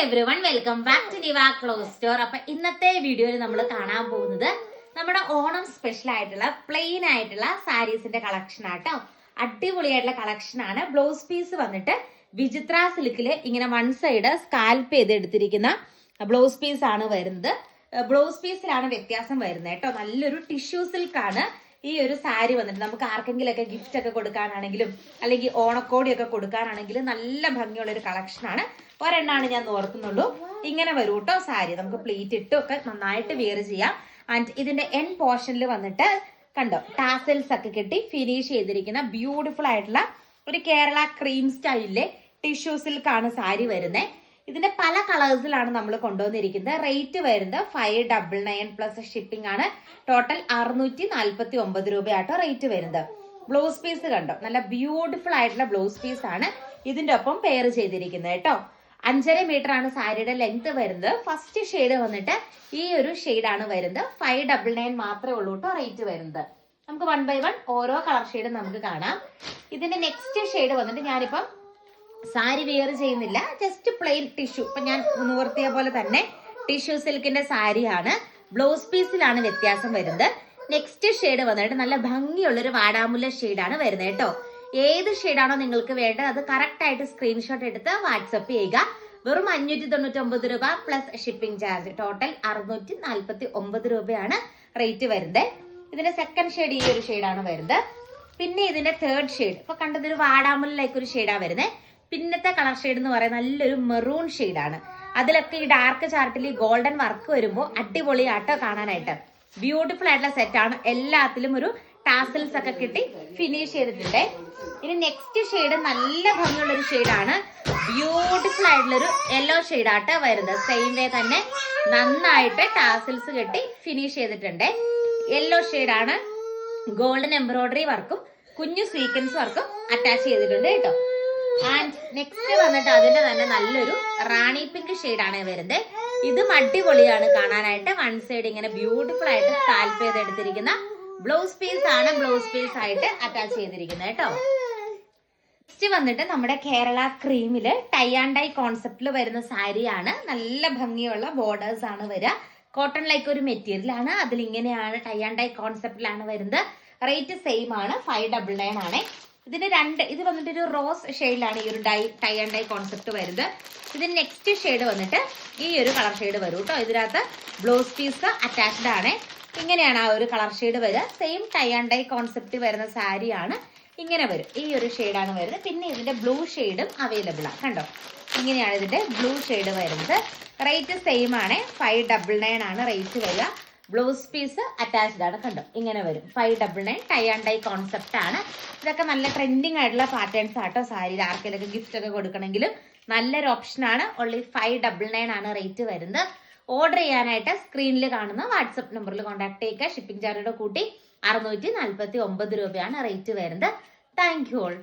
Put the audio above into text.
Everyone welcome back to Niva clothes store അപ്പൊ ഇന്നത്തെ വീഡിയോയിൽ നമ്മൾ കാണാൻ പോകുന്നത് നമ്മുടെ ഓണം സ്പെഷ്യൽ ആയിട്ടുള്ള പ്ലെയിൻ ആയിട്ടുള്ള സാരീസിന്റെ കളക്ഷൻ ആട്ടോ അടിപൊളിയായിട്ടുള്ള കളക്ഷൻ ആണ്. ബ്ലൗസ് പീസ് വന്നിട്ട് വിചിത്ര സിൽക്കിൽ ഇങ്ങനെ വൺ സൈഡ് സ്കാൽപ്പ് ചെയ്ത് എടുത്തിരിക്കുന്ന ബ്ലൗസ് പീസ് ആണ് വരുന്നത്. ബ്ലൗസ് പീസിലാണ് വ്യത്യാസം വരുന്നത് കേട്ടോ. നല്ലൊരു ടിഷ്യൂ സിൽക്കാണ് ഈ ഒരു സാരി വന്നിട്ട് നമുക്ക് ആർക്കെങ്കിലും ഒക്കെ ഗിഫ്റ്റ് ഒക്കെ കൊടുക്കാനാണെങ്കിലും അല്ലെങ്കിൽ ഓണക്കോടിയൊക്കെ കൊടുക്കാനാണെങ്കിലും നല്ല ഭംഗിയുള്ള ഒരു കളക്ഷനാണ് ഒരെണ്ണാണ് ഞാൻ ഓർക്കുന്നുള്ളൂ. ഇങ്ങനെ വരൂ കേട്ടോ സാരി. നമുക്ക് പ്ലേറ്റ് ഇട്ടും ഒക്കെ നന്നായിട്ട് വിയർ ചെയ്യാം. ആൻഡ് ഇതിന്റെ എൻ പോർഷനിൽ വന്നിട്ട് കണ്ടോ ടാസൽസ് ഒക്കെ കെട്ടി ഫിനിഷ് ചെയ്തിരിക്കുന്ന ബ്യൂട്ടിഫുൾ ആയിട്ടുള്ള ഒരു കേരള ക്രീം സ്റ്റൈലിലെ ടിഷ്യൂ സിൽക്കാണ് സാരി വരുന്നത് ഇതിന്റെ പല കളേഴ്സിലാണ് നമ്മൾ കൊണ്ടുവന്നിരിക്കുന്നത്. റേറ്റ് വരുന്നത് five double nine plus shipping ആണ്. ടോട്ടൽ അറുന്നൂറ്റി നാല്പത്തി ഒമ്പത് രൂപയാട്ടോ റേറ്റ് വരുന്നത്. ബ്ലൗസ് പീസ് കണ്ടോ? നല്ല ബ്യൂട്ടിഫുൾ ആയിട്ടുള്ള ബ്ലൗസ് പീസ് ആണ് ഇതിന്റെ ഒപ്പം പെയർ ചെയ്തിരിക്കുന്നത് കേട്ടോ. അഞ്ചര മീറ്റർ ആണ് സാരിയുടെ ലെങ്ത് വരുന്നത്. ഫസ്റ്റ് ഷെയ്ഡ് വന്നിട്ട് ഈ ഒരു ആണ് വരുന്നത്. ഫൈവ് ഡബിൾ നയൻ മാത്രമേ ഉള്ളൂ കേട്ടോ റേറ്റ് വരുന്നത്. നമുക്ക് വൺ ബൈ വൺ ഓരോ കളർ ഷെയ്ഡും നമുക്ക് കാണാം. ഇതിന്റെ നെക്സ്റ്റ് ഷെയ്ഡ് വന്നിട്ട് ഞാനിപ്പം സാരി വെയർ ചെയ്യുന്നില്ല. ജസ്റ്റ് പ്ലെയിൻ ടിഷ്യൂ ഇപ്പൊ ഞാൻ നിവർത്തിയ പോലെ തന്നെ ടിഷ്യൂ സിൽക്കിന്റെ സാരിയാണ്. ബ്ലൗസ് പീസിലാണ് വ്യത്യാസം വരുന്നത്. നെക്സ്റ്റ് ഷെയ്ഡ് വന്നിട്ട് നല്ല ഭംഗിയുള്ള ഒരു വാടാമുല്ല ഷെയ്ഡാണ് വരുന്നത് കേട്ടോ. ഏത് ഷെയ്ഡാണോ നിങ്ങൾക്ക് വേണ്ടത് അത് കറക്റ്റ് ആയിട്ട് സ്ക്രീൻഷോട്ട് എടുത്ത് വാട്സപ്പ് ചെയ്യുക. വെറും അഞ്ഞൂറ്റി തൊണ്ണൂറ്റി രൂപ പ്ലസ് ഷിപ്പിംഗ് ചാർജ് ടോട്ടൽ അറുന്നൂറ്റി നാല്പത്തി ഒമ്പത് രൂപയാണ് റേറ്റ് വരുന്നത്. ഇതിന്റെ സെക്കൻഡ് ഷെയ്ഡ് ഈ ഒരു ഷെയ്ഡാണ് വരുന്നത്. പിന്നെ ഇതിന്റെ തേർഡ് ഷെയ്ഡ് ഇപ്പൊ കണ്ടത് ഒരു വാടാമുല്ലേക്ക് ഒരു ഷെയ്ഡാണ് വരുന്നത്. പിന്നത്തെ കളർ ഷെയ്ഡ് എന്ന് പറയുന്നത് നല്ലൊരു മെറൂൺ ഷെയ്ഡാണ് അതിലൊക്കെ ഈ ഡാർക്ക് ചാർട്ടിൽ ഈ ഗോൾഡൻ വർക്ക് വരുമ്പോൾ അടിപൊളിയാട്ടോ കാണാനായിട്ട്. ബ്യൂട്ടിഫുൾ ആയിട്ടുള്ള സെറ്റാണ് എല്ലാത്തിലും ഒരു ടാസൽസ് ഒക്കെ കിട്ടി ഫിനിഷ് ചെയ്തിട്ടുണ്ട്. ഇനി നെക്സ്റ്റ് ഷെയ്ഡ് നല്ല ഭംഗിയുള്ള ഒരു ഷെയ്ഡാണ് ബ്യൂട്ടിഫുൾ ആയിട്ടുള്ള ഒരു യെല്ലോ ഷെയ്ഡാട്ട് വരുന്നത്. സെയിം വേ തന്നെ നന്നായിട്ട് ടാസൽസ് കെട്ടി ഫിനിഷ് ചെയ്തിട്ടുണ്ട്. യെല്ലോ ഷെയ്ഡാണ് ഗോൾഡൻ എംബ്രോയിഡറി വർക്കും കുഞ്ഞു സീക്വൻസ് വർക്കും അറ്റാച്ച് ചെയ്തിട്ടുണ്ട് കേട്ടോ. ആൻഡ് നെക്സ്റ്റ് വന്നിട്ട് അതിന്റെ തന്നെ നല്ലൊരു റാണി പിങ്ക് ആണ് വരുന്നത് ഇതും അടിപൊളിയാണ് കാണാനായിട്ട്. വൺ സൈഡ് ഇങ്ങനെ ബ്യൂട്ടിഫുൾ ആയിട്ട് സ്കാൽപ്പ് ചെയ്ത് എടുത്തിരിക്കുന്ന ബ്ലൗസ് പീസ് ആണ് ബ്ലൗസ് പീസ് ആയിട്ട് അറ്റാച്ച് ചെയ്തിരിക്കുന്നത് കേട്ടോ. നെക്സ്റ്റ് വന്നിട്ട് നമ്മുടെ കേരള ക്രീമിൽ ടൈ ആൻഡ് ഡൈ കോൺസെപ്റ്റിൽ വരുന്ന സാരിയാണ് നല്ല ഭംഗിയുള്ള ബോർഡേഴ്സ് ആണ് വരിക. കോട്ടൺ ലൈക്ക് ഒരു മെറ്റീരിയൽ ആണ്. അതിൽ ഇങ്ങനെയാണ് ടൈ ആൻഡ് ഡൈ കോൺസെപ്റ്റിലാണ് വരുന്നത്. റേറ്റ് സെയിം ആണ്. ഫൈവ് ഡബിൾ നയൻ ആണ്. ഇതിന് രണ്ട് ഇത് വന്നിട്ട് ഒരു റോസ് ഷെയ്ഡിലാണ് ഈ ഒരു dye tie and dye concept വരുന്നത്. ഇതിന് നെക്സ്റ്റ് ഷെയ്ഡ് വന്നിട്ട് ഈ ഒരു കളർ ഷെയ്ഡ് വരും കേട്ടോ. ഇതിനകത്ത് ബ്ലൗസ് പീസ് അറ്റാച്ച്ഡ് ആണ്. ഇങ്ങനെയാണ് ആ ഒരു കളർ ഷെയ്ഡ് വരിക. Same tie and dye concept വരുന്ന സാരിയാണ് ഇങ്ങനെ വരും. ഈ ഒരു ഷെയ്ഡാണ് വരുന്നത്. പിന്നെ ഇതിന്റെ ബ്ലൂ ഷെയ്ഡും അവൈലബിൾ ആണ് കണ്ടോ? ഇങ്ങനെയാണ് ഇതിന്റെ ബ്ലൂ ഷെയ്ഡ് വരുന്നത്. റേറ്റ് സെയിം ആണ്. ഫൈവ് ഡബിൾ നയൻ ആണ് റേറ്റ് വരിക. ബ്ലൗസ് പീസ് അറ്റാച്ച്ഡ് ആണ്. കണ്ടോ? ഇങ്ങനെ വരും. Five double nine tie and tie concept ആണ്. ഇതൊക്കെ നല്ല ട്രെൻഡിങ് ആയിട്ടുള്ള പാറ്റേൺസ് ആട്ടോ. സാരിയിൽ ആർക്കെങ്കിലും ഗിഫ്റ്റ് ഒക്കെ കൊടുക്കണമെങ്കിലും നല്ലൊരു ഓപ്ഷൻ ആണ്. ഓൺലി ഫൈവ് ഡബിൾ നയൻ ആണ് റേറ്റ് വരുന്നത്. ഓർഡർ ചെയ്യാനായിട്ട് സ്ക്രീനിൽ കാണുന്ന വാട്സപ്പ് നമ്പറിൽ കോൺടാക്ട് ചെയ്യുക. ഷിപ്പിംഗ് ചാർജോടെ കൂട്ടി അറുന്നൂറ്റി നാൽപ്പത്തി ഒമ്പത് രൂപയാണ് റേറ്റ് വരുന്നത്. Thank you all